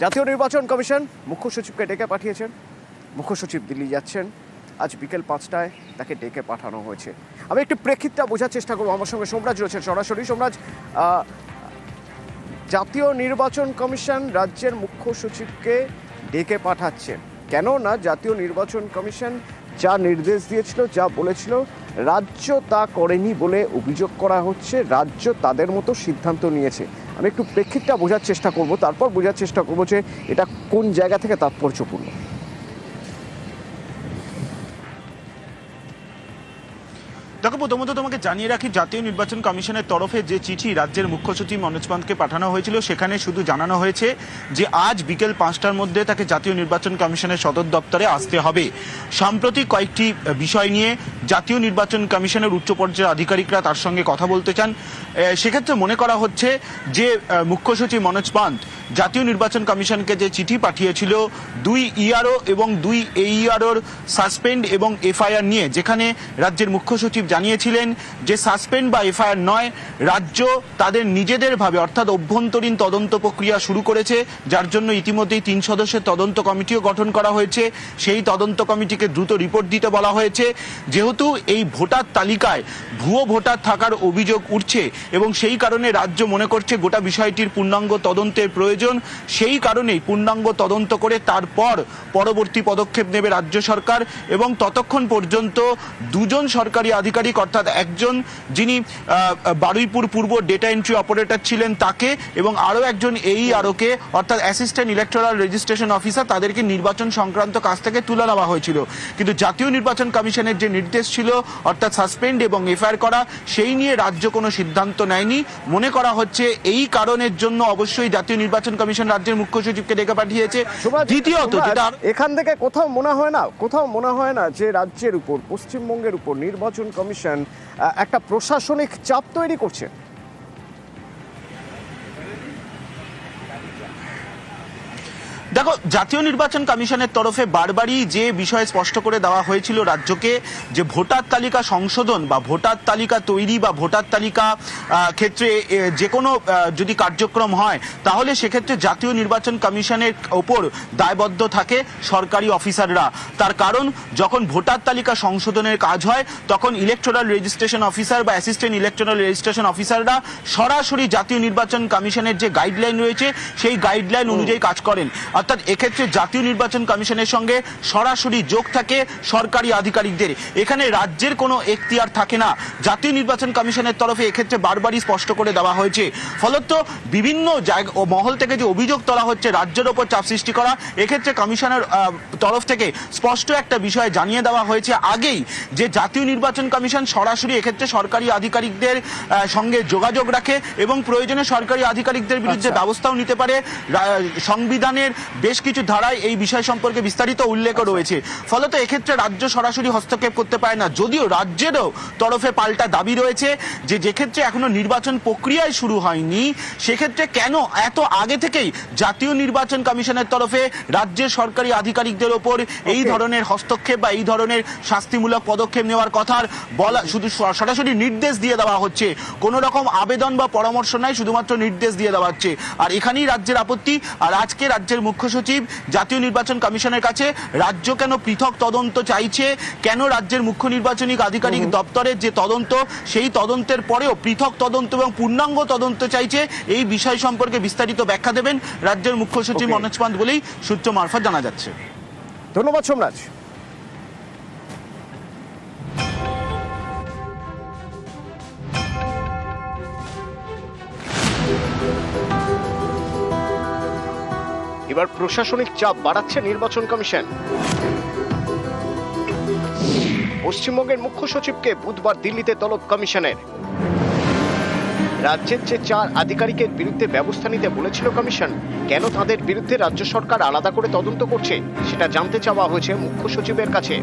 জাতীয় নির্বাচন কমিশন মুখ্য সচিবকে ডেকে পাঠিয়েছেন। মুখ্য সচিব দিল্লি যাচ্ছেন। আজ বিকেল পাঁচটায় তাকে ডেকে পাঠানো হয়েছে। আমি একটু প্রেক্ষিতটা বোঝার চেষ্টা করব। আমার সঙ্গে সোমরাজ রয়েছেন সরাসরি। সোমরাজ জাতীয় নির্বাচন কমিশন রাজ্যের মুখ্য সচিবকে ডেকে পাঠাচ্ছেন। কেন না জাতীয় নির্বাচন কমিশন যা নির্দেশ দিয়েছিল, যা বলেছিল রাজ্য তা করেনি বলে অভিযোগ করা হচ্ছে, রাজ্য তাদের মতো সিদ্ধান্ত নিয়েছে। আমি একটু প্রেক্ষিতটা বোঝার চেষ্টা করব, তারপর বোঝার চেষ্টা করব যে এটা কোন জায়গা থেকে তাৎপর্যপূর্ণ। দেখো, প্রথমত তোমাকে জানিয়ে রাখি, জাতীয় নির্বাচন কমিশনের তরফে যে চিঠি রাজ্যের মুখ্য সচিব মনোজ পান্তকে পাঠানো হয়েছিল, সেখানে শুধু জানানো হয়েছে যে আজ বিকেল পাঁচটার মধ্যে তাকে জাতীয় নির্বাচন কমিশনের সদর দপ্তরে আসতে হবে। সাম্প্রতিক কয়েকটি বিষয় নিয়ে জাতীয় নির্বাচন কমিশনের উচ্চ পর্যায়ের আধিকারিকরা তার সঙ্গে কথা বলতে চান। সেক্ষেত্রে মনে করা হচ্ছে যে মুখ্য সচিব মনোজ পান্ত জাতীয় নির্বাচন কমিশনকে যে চিঠি পাঠিয়েছিল, দুই ইআরও এবং দুই এইআরওর সাসপেন্ড এবং এফআইআর নিয়ে, যেখানে রাজ্যের মুখ্য সচিব জানিয়েছিলেন যে সাসপেন্ড বা এফআইআর নয়, রাজ্য তাদের নিজেদের ভাবে, অর্থাৎ অভ্যন্তরীণ তদন্ত প্রক্রিয়া শুরু করেছে, যার জন্য ইতিমধ্যেই তিন সদস্যের তদন্ত কমিটিও গঠন করা হয়েছে। সেই তদন্ত কমিটিকে দ্রুত রিপোর্ট দিতে বলা হয়েছে। যেহেতু এই ভোটার তালিকায় ভুয়ো ভোটার থাকার অভিযোগ উঠছে এবং সেই কারণে রাজ্য মনে করছে গোটা বিষয়টির পূর্ণাঙ্গ তদন্তের প্রয়োজন। সেই কারণেই পূর্ণাঙ্গ তদন্ত করে তারপর পরবর্তী পদক্ষেপ নেবে রাজ্য সরকার এবং ততক্ষণ পর্যন্ত দুজন সরকারি আধিকারিক অর্থাৎ একজন যিনি বারুইপুর পূর্ব ডেটা এন্ট্রি অপারেটর ছিলেন তাকে এবং আরও একজন এই আরোকে অর্থাৎ অ্যাসিস্ট্যান্ট ইলেকট্রাল রেজিস্ট্রেশন অফিসার তাদেরকে নির্বাচন সংক্রান্ত কাজ থেকে তুলে নেওয়া হয়েছিল। কিন্তু জাতীয় নির্বাচন কমিশনের যে নির্দেশ ছিল অর্থাৎ সাসপেন্ড এবং এফআইআর করা সেই নিয়ে রাজ্য কোনো সিদ্ধান্ত নেয়নি। মনে করা হচ্ছে এই কারণের জন্য অবশ্যই জাতীয় নির্বাচন কমিশন রাজ্যের মুখ্য সচিবকে ডেকে পাঠিয়েছে। দ্বিতীয়ত যেটা এখান থেকে কোথাও মনে হয় না কোথাও মনে হয় না যে রাজ্যের উপর পশ্চিমবঙ্গের উপর নির্বাচন কমিশন আহ, একটা প্রশাসনিক চাপ তৈরি করছে। দেখো জাতীয় নির্বাচন কমিশনের তরফে বারবারই যে বিষয়ে স্পষ্ট করে দেওয়া হয়েছিল রাজ্যকে যে ভোটার তালিকা সংশোধন বা ভোটার তালিকা তৈরি বা ভোটার তালিকা ক্ষেত্রে যে কোনো যদি কার্যক্রম হয় তাহলে সেক্ষেত্রে জাতীয় নির্বাচন কমিশনের ওপর দায়বদ্ধ থাকে সরকারি অফিসাররা। তার কারণ যখন ভোটার তালিকা সংশোধনের কাজ হয় তখন ইলেকট্রাল রেজিস্ট্রেশন অফিসার বা অ্যাসিস্ট্যান্ট ইলেকট্রাল রেজিস্ট্রেশন অফিসাররা সরাসরি জাতীয় নির্বাচন কমিশনের যে গাইডলাইন রয়েছে সেই গাইডলাইন অনুযায়ী কাজ করেন। অর্থাৎ এক্ষেত্রে জাতীয় নির্বাচন কমিশনের সঙ্গে সরাসরি যোগ থাকে সরকারি আধিকারিকদের। এখানে রাজ্যের কোনো এখতিয়ার থাকে না। জাতীয় নির্বাচন কমিশনের তরফে এক্ষেত্রে বারবারই স্পষ্ট করে দেওয়া হয়েছে। ফলত বিভিন্ন জায়গা ও মহল থেকে যে অভিযোগ তোলা হচ্ছে রাজ্যের ওপর চাপ সৃষ্টি করা এক্ষেত্রে কমিশনের তরফ থেকে স্পষ্ট একটা বিষয় জানিয়ে দেওয়া হয়েছে। আগেই যে জাতীয় নির্বাচন কমিশন সরাসরি এক্ষেত্রে সরকারি আধিকারিকদের সঙ্গে যোগাযোগ রাখে এবং প্রয়োজনে সরকারি আধিকারিকদের বিরুদ্ধে আচ্ছা। ব্যবস্থাও নিতে পারে। সংবিধানের বেশ কিছু ধারায় এই বিষয় সম্পর্কে বিস্তারিত উল্লেখ রয়েছে। ফলত এক্ষেত্রে রাজ্য সরাসরি হস্তক্ষেপ করতে পারে না। যদিও রাজ্যেরও তরফে পাল্টা দাবি রয়েছে যে যে ক্ষেত্রে এখনও নির্বাচন প্রক্রিয়ায় শুরু হয়নি সেক্ষেত্রে কেন এত আগে থেকেই জাতীয় নির্বাচন কমিশনের তরফে রাজ্যের সরকারি আধিকারিকদের ওপর এই ধরনের হস্তক্ষেপ বা এই ধরনের শাস্তিমূলক পদক্ষেপ নেওয়ার কথার বলা শুধু সরাসরি নির্দেশ দিয়ে দেওয়া হচ্ছে। কোনো রকম আবেদন বা পরামর্শ নাই শুধুমাত্র নির্দেশ দিয়ে দেওয়া হচ্ছে। আর এখানেই রাজ্যের আপত্তি। আর আজকে রাজ্যের মুখ্য সচিব জাতীয় নির্বাচন কমিশনের কাছে রাজ্য কেন পৃথক তদন্ত চাইছে? কেন রাজ্যের মুখ্য নির্বাচনী আধিকারিক দপ্তরের যে তদন্ত সেই তদন্তের পরেও পৃথক তদন্ত এবং পূর্ণাঙ্গ তদন্ত চাইছে? এই বিষয় সম্পর্কে বিস্তারিত ব্যাখ্যা দেবেন রাজ্যের মুখ্য সচিব. মনোজ পান্ত বলেই সূত্র মারফত জানা যাচ্ছে। ধন্যবাদ সোমরাজ। এবার প্রশাসনিক চাপ বাড়াচ্ছে নির্বাচন কমিশন। পশ্চিমবঙ্গের মুখ্য সচিবকে বুধবার দিল্লিতে তলব কমিশনের। রাজ্যের যে চার আধিকারিকের বিরুদ্ধে ব্যবস্থা নিতে বলেছিল কমিশন, কেন তাদের বিরুদ্ধে রাজ্য সরকার আলাদা করে তদন্ত করছে সেটা জানতে চাওয়া হয়েছে মুখ্য সচিবের কাছে।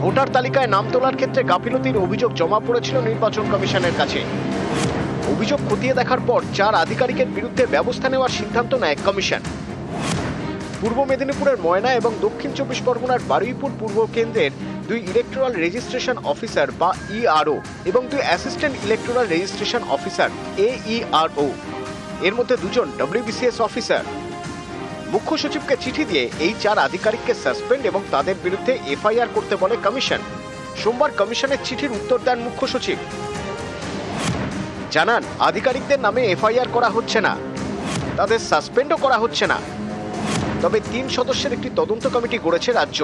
ভোটার তালিকায় নাম তোলার ক্ষেত্রে গাফিলতির অভিযোগ জমা পড়েছিল নির্বাচন কমিশনের কাছে। অভিযোগ খতিয়ে দেখার পর চার আধিকারিকের বিরুদ্ধে ব্যবস্থা নেওয়ার সিদ্ধান্ত নেয় কমিশন। পূর্ব মেদিনীপুরের ময়না এবং দক্ষিণ চব্বিশ পরগনার বারুইপুর পূর্ব কেন্দ্রের দুই ইলেকট্রাল রেজিস্ট্রেশন অফিসার বা ইআরও এবং দুই assistant electoral registration officer AERO এর মধ্যে দুজন ডব্লিউবিসিএস অফিসার মুখ্য সচিবকে চিঠি দিয়ে এই চার আধিকারিককে সাসপেন্ড এবং তাদের বিরুদ্ধে এফআইআর করতে বলে কমিশন। সোমবার কমিশনের চিঠির উত্তর দেন মুখ্য সচিব। জানান, আধিকারিকদের নামে এফআইআর করা হচ্ছে না। তাদের সাসপেন্ডও করা হচ্ছে না। তবে তিন সদস্যের একটি তদন্ত কমিটি গড়েছে রাজ্য।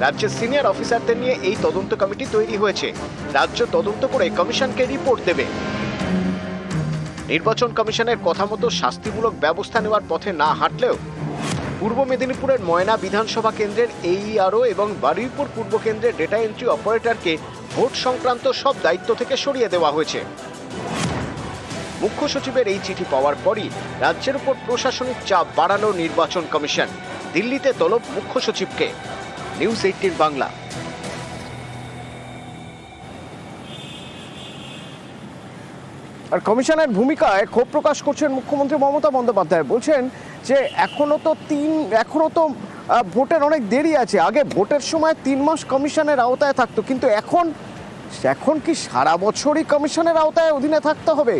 রাজ্যের সিনিয়র অফিসারদের নিয়ে এই তদন্ত কমিটি তৈরি হয়েছে। রাজ্য তদন্ত করে কমিশনকে রিপোর্ট দেবে। নির্বাচন কমিশনের কথা মতো শাস্তিমূলক ব্যবস্থা নেওয়ার পথে না হাঁটলেও পূর্ব মেদিনীপুরের ময়না বিধানসভা কেন্দ্রের এইআরও এবং বারুইপুর পূর্ব কেন্দ্রের ডেটা এন্ট্রি অপারেটরকে ভোট সংক্রান্ত সব দায়িত্ব থেকে সরিয়ে দেওয়া হয়েছে। মুখ্য সচিবের এই চিঠি পাওয়ার পরই রাজ্যের উপর প্রশাসনিক চাপ বাড়ালো নির্বাচন কমিশন। দিল্লিতে তলব মুখ্য সচিবকে। News eighteen Bangla. আর কমিশনের ভূমিকায় ক্ষোভ প্রকাশ করছেন মুখ্যমন্ত্রী মমতা বন্দ্যোপাধ্যায়। বলছেন যে এখনও তো তিন, এখনও তো ভোটের অনেক দেরি আছে। আগে ভোটের সময় তিন মাস কমিশনের আওতায় থাকতো, কিন্তু এখন এখন কি সারা বছরই কমিশনের আওতায় অধীনে থাকতে হবে?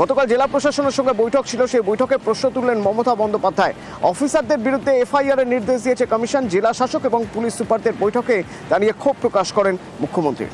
গতকাল জেলা প্রশাসনের সঙ্গে বৈঠক ছিল। সেই বৈঠকে প্রশ্ন তুললেন মমতা বন্দ্যোপাধ্যায়। অফিসারদের বিরুদ্ধে এফআইআর এর নির্দেশ দিয়েছে কমিশন, জেলা শাসক এবং পুলিশ সুপারদের বৈঠকে নিয়ে ক্ষোভ প্রকাশ করেন মুখ্যমন্ত্রী।